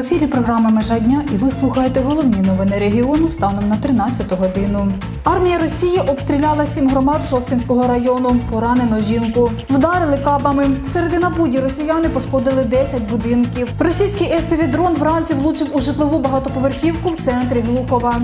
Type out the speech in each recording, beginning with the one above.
ефірі програма Межа дня і ви слухаєте головні новини регіону станом на 13 годину. Армія Росії обстріляла сім громад Шосткинського району. Поранено жінку. Вдарили кабами. Всередина буді росіяни пошкодили 10 будинків. Російський FPV-дрон вранці влучив у житлову багатоповерхівку в центрі Глухова.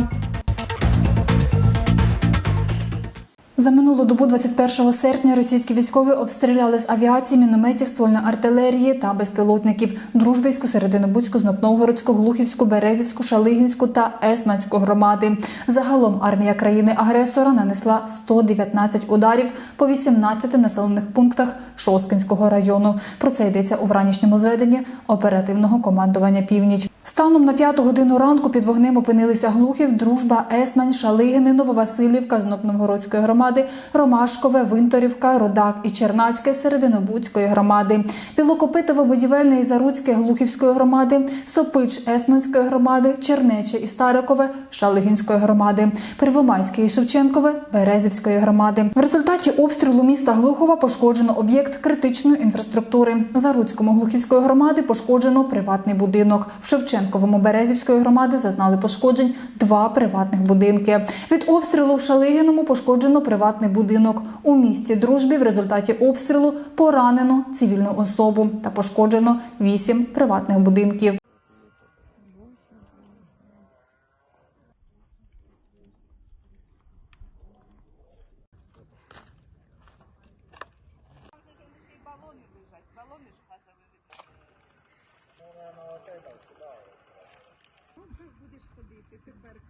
За минулу добу 21 серпня російські військові обстріляли з авіації, мінометів, ствольної артилерії та безпілотників Дружбівську, Серединобудську, Знопновгородську, Глухівську, Березівську, Шалигінську та Есманську громади. Загалом армія країни-агресора нанесла 119 ударів по 18 населених пунктах Шосткинського району. Про це йдеться у вранішньому зведенні оперативного командування Північ. Станом на п'яту годину ранку під вогнем опинилися Глухів, Дружба, Есмань, Шалигини, Нововасилівка, Знопновгородської громади, Ромашкове, Винторівка, Родак і Чернацьке Серединобудської громади, Білокопитово-Будівельне і Заруцьке Глухівської громади, Сопич Есманської громади, Чернече і Старикове Шалигінської громади, Первомайське і Шевченкове Березівської громади. В результаті обстрілу міста Глухова пошкоджено об'єкт критичної інфраструктури. В Заруцькому Глухівської громади пошкоджено приватний будинок. В Шевченковому Березівської громади зазнали пошкоджень два приватних будинки. Від обстрілу в Шалигіному пошкоджено приватний будинок. У місті Дружбі в результаті обстрілу поранено цивільну особу та пошкоджено вісім приватних будинків.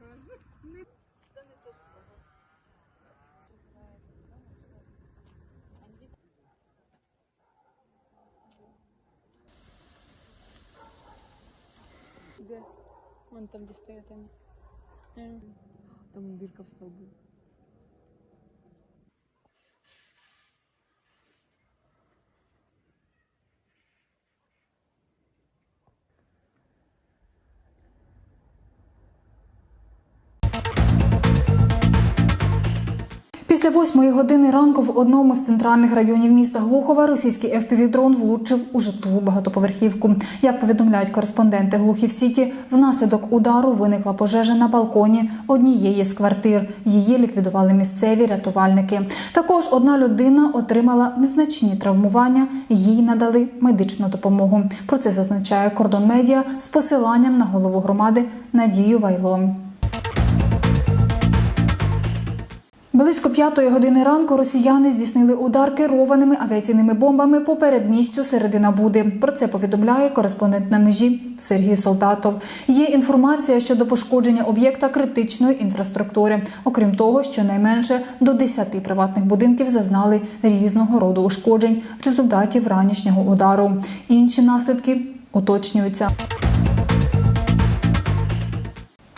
Каже. Не... Вон там, де стоять вони. Е. Там дирка в столбу. Після восьмої години ранку в одному з центральних районів міста Глухова російський FPV-дрон влучив у житлову багатоповерхівку. Як повідомляють кореспонденти Глухів Сіті, внаслідок удару виникла пожежа на балконі однієї з квартир. Її ліквідували місцеві рятувальники. Також одна людина отримала незначні травмування. Їй надали медичну допомогу. Про це зазначає кордон медіа з посиланням на голову громади Надію Вайло. Близько п'ятої години ранку росіяни здійснили удар керованими авіаційними бомбами по передмістю середина Буди. Про це повідомляє кореспондент на межі Сергій Солдатов. Є інформація щодо пошкодження об'єкта критичної інфраструктури. Окрім того, щонайменше до 10 приватних будинків зазнали різного роду ушкоджень в результаті вранішнього удару. Інші наслідки уточнюються.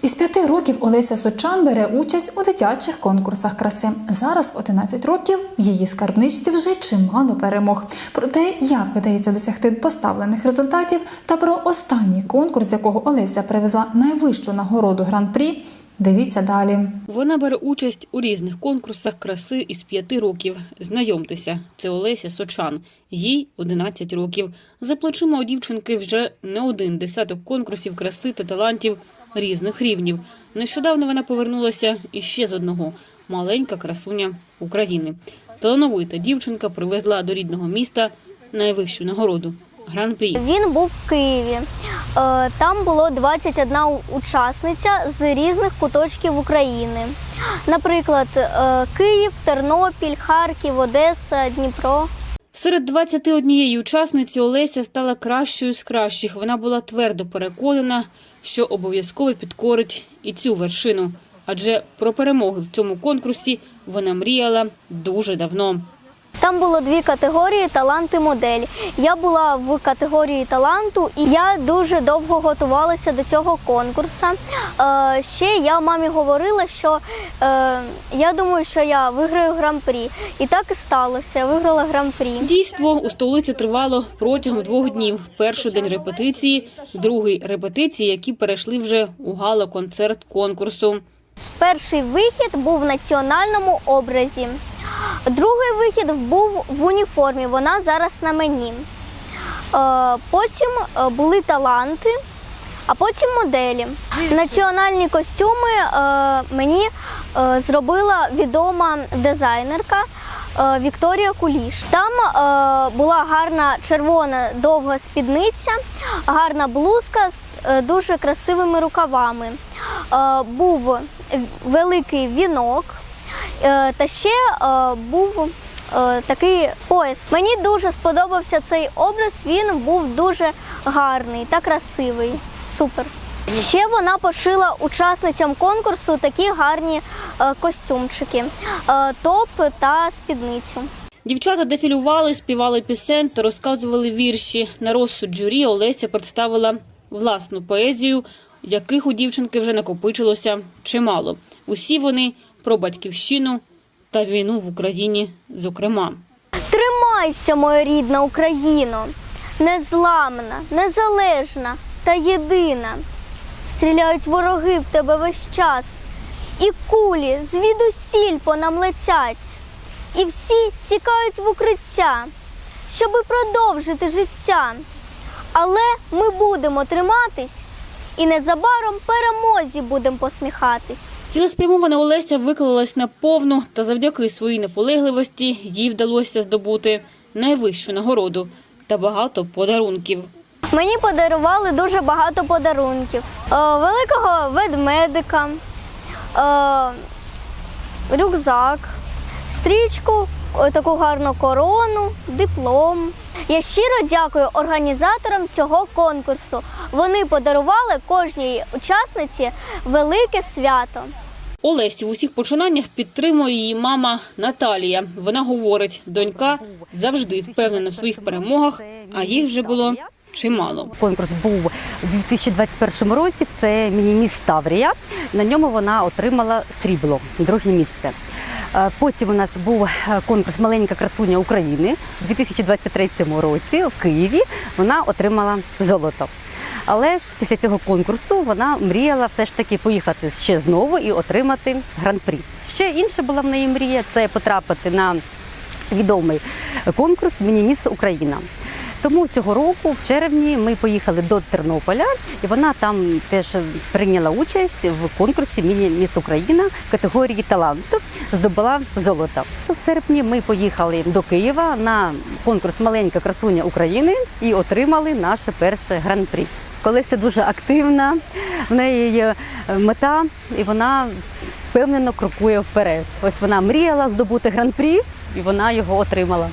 Із п'яти років Олеся Сочан бере участь у дитячих конкурсах краси. Зараз в 11 років її скарбничці вже чимало перемог. Про те, як видається досягти поставлених результатів, та про останній конкурс, якого Олеся привезла найвищу нагороду гран-прі. Дивіться далі. Вона бере участь у різних конкурсах краси із п'яти років. Знайомтеся, це Олеся Сочан. Їй 11 років. За плечима у дівчинки вже не один десяток конкурсів краси та талантів різних рівнів. Нещодавно вона повернулася іще з одного маленька красуня України. Талановита дівчинка привезла до рідного міста найвищу нагороду гран-прі. Він був в Києві. Е, Там було 21 учасниця з різних куточків України. Наприклад, е, Київ, Тернопіль, Харків, Одеса, Дніпро. Серед 21 учасниці Олеся стала кращою з кращих. Вона була твердо переконана, що обов'язково підкорить і цю вершину. Адже про перемоги в цьому конкурсі вона мріяла дуже давно. Там було дві категорії талант і модель. Я була в категорії таланту, і я дуже довго готувалася до цього конкурсу. Е, ще я мамі говорила, що е, я думаю, що я виграю гран-прі. І так і сталося. Я виграла гран-прі. Дійство у столиці тривало протягом двох днів. Перший день репетиції, другий репетиції, які перейшли вже у гала-концерт конкурсу. Перший вихід був в національному образі. Другий вихід був в уніформі. Вона зараз на мені. Е, Потім е, були таланти. а потім моделі. Національні костюми е, мені зробила відома дизайнерка. Вікторія Куліш. Там була гарна червона довга спідниця, гарна блузка з дуже красивими рукавами. Був великий вінок, е, та ще е, був е, такий пояс. Мені дуже сподобався цей образ. Він був дуже гарний та красивий. Супер. Ще вона пошила учасницям конкурсу такі гарні костюмчики, топ та спідницю. Дівчата дефілювали, співали пісень та розказували вірші. На розсуд журі Олеся представила власну поезію, яких у дівчинки вже накопичилося чимало. Усі вони про батьківщину та війну в Україні, зокрема. Тримайся, моя рідна Україно, незламна, незалежна та єдина. Стріляють вороги в тебе весь час, і кулі звідусіль по нам летять, і всі тікають в укриття, щоби продовжити життя. Але ми будемо триматись і незабаром перемозі будемо посміхатись. Цілеспрямована Олеся виклалась на повну, та завдяки своїй наполегливості їй вдалося здобути найвищу нагороду та багато подарунків. Мені подарували дуже багато подарунків. Е, великого ведмедика, е, рюкзак, стрічку, е, таку гарну корону, диплом. Я щиро дякую організаторам цього конкурсу. Вони подарували кожній учасниці велике свято. Олесю в усіх починаннях підтримує її мама Наталія. Вона говорить, донька завжди впевнена в своїх перемогах, а їх вже було чимало. Конкурс був у 2021 році. Це міні-міс Таврія. На ньому вона отримала срібло, друге місце. Е, Потім у нас був е, конкурс Маленька красуня України у 2023 році в Києві. Вона отримала золото. Але ж після цього конкурсу вона мріяла все ж таки поїхати ще знову і отримати гран-прі. Ще інша була в неї мрія це потрапити на відомий конкурс Мініміс Україна. Тому цього року, в червні, ми поїхали до Тернополя, і вона там теж прийняла участь в конкурсі Міні Міс Україна категорії таланту, здобула золото. В серпні ми поїхали до Києва на конкурс Маленька красуня України і отримали наше перше гран-прі. Колеся дуже активна, в неї є мета, і вона впевнено крокує вперед. Ось вона мріяла здобути гран-прі, і вона його отримала.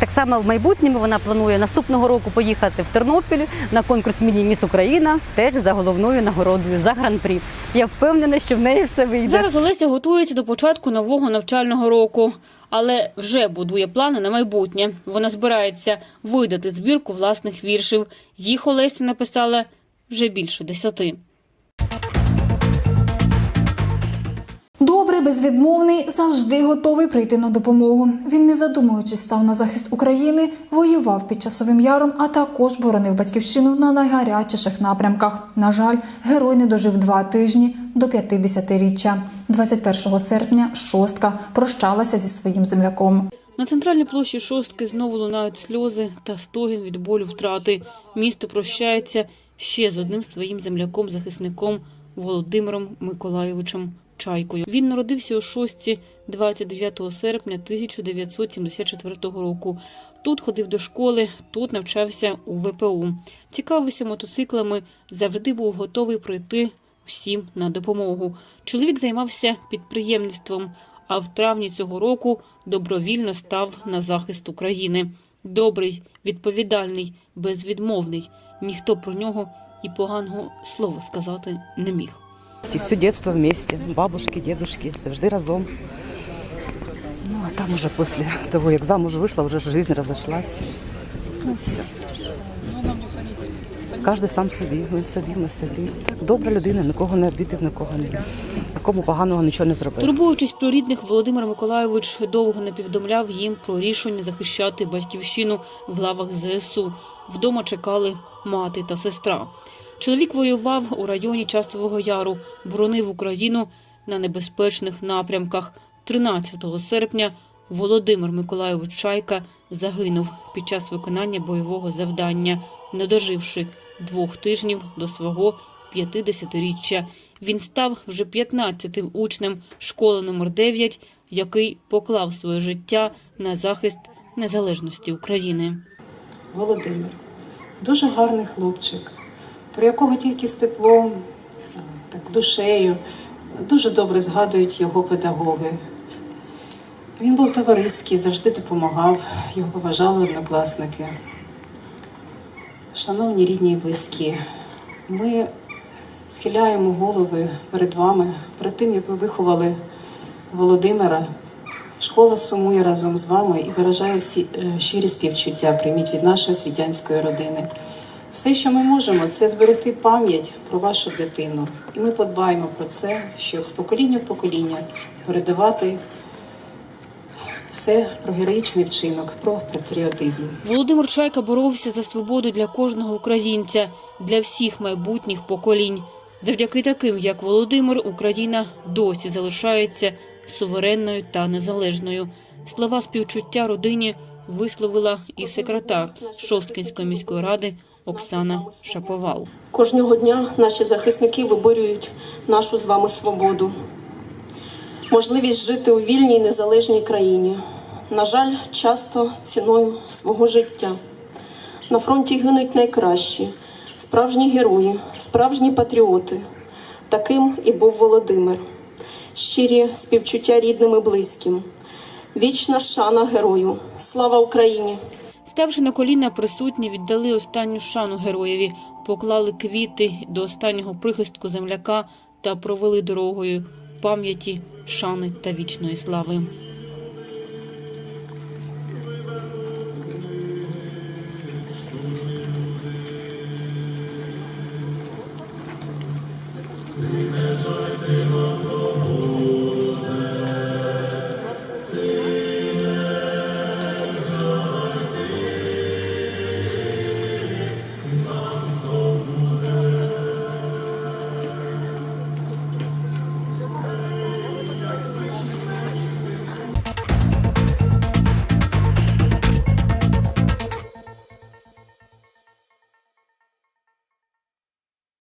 Так само в майбутньому вона планує наступного року поїхати в Тернопіль на конкурс Міні Міс Україна теж за головною нагородою за гран-прі. Я впевнена, що в неї все вийде. Зараз Олеся готується до початку нового навчального року, але вже будує плани на майбутнє. Вона збирається видати збірку власних віршів. Їх Олеся написала вже більше десяти. Безвідмовний, завжди готовий прийти на допомогу. Він, не задумуючись, став на захист України, воював під часовим яром, а також боронив батьківщину на найгарячіших напрямках. На жаль, герой не дожив два тижні до 50-річчя. 21 серпня шостка прощалася зі своїм земляком. На центральній площі шостки знову лунають сльози та стогін від болю втрати. Місто прощається ще з одним своїм земляком-захисником Володимиром Миколайовичем Чайкою. Він народився у шостці 29 серпня 1974 року. Тут ходив до школи, тут навчався у ВПУ. Цікавився мотоциклами, завжди був готовий прийти всім на допомогу. Чоловік займався підприємництвом, а в травні цього року добровільно став на захист України. Добрий, відповідальний, безвідмовний. Ніхто про нього і поганого слова сказати не міг. Все детство вместе, бабушки, дедушки, завжди разом. Ну, а там уже после того, як замуж вийшла, вже ж жизнь розійшлась. Ну, все. Кожен сам собі, він собі, ми собі. Так, добра людина, нікого не обідив, нікого не нікому поганого нічого не зробив. Турбуючись про рідних, Володимир Миколайович довго не повідомляв їм про рішення захищати батьківщину в лавах ЗСУ. Вдома чекали мати та сестра. Чоловік воював у районі Часового Яру, боронив Україну на небезпечних напрямках. 13 серпня Володимир Миколайович Чайка загинув під час виконання бойового завдання, не доживши двох тижнів до свого 50-річчя. Він став вже 15-тим учнем школи номер 9, який поклав своє життя на захист незалежності України. Володимир. Дуже гарний хлопчик, про якого тільки з теплом, е, так, душею дуже добре згадують його педагоги. Він був товариський, завжди допомагав, його поважали однокласники. Шановні рідні і близькі, ми схиляємо голови перед вами, перед тим, як ви виховали Володимира. Школа сумує разом з вами і виражає е, щирі співчуття. Прийміть від нашої світянської родини. Все, що ми можемо, це зберегти пам'ять про вашу дитину. І ми подбаємо про це, щоб з покоління в покоління передавати все про героїчний вчинок, про патріотизм. Володимир Чайка боровся за свободу для кожного українця, для всіх майбутніх поколінь. Завдяки таким, як Володимир, Україна досі залишається суверенною та незалежною. Слова співчуття родині висловила і секретар Шосткінської міської ради Оксана Шаповал. Кожного дня наші захисники виборюють нашу з вами свободу, можливість жити у вільній незалежній країні. На жаль, часто ціною свого життя. На фронті гинуть найкращі, справжні герої, справжні патріоти. Таким і був Володимир. Щирі співчуття рідним і близьким. Вічна шана герою. Слава Україні! Ставши на коліна, присутні віддали останню шану героєві, поклали квіти до останнього прихистку земляка та провели дорогою пам'яті, шани та вічної слави.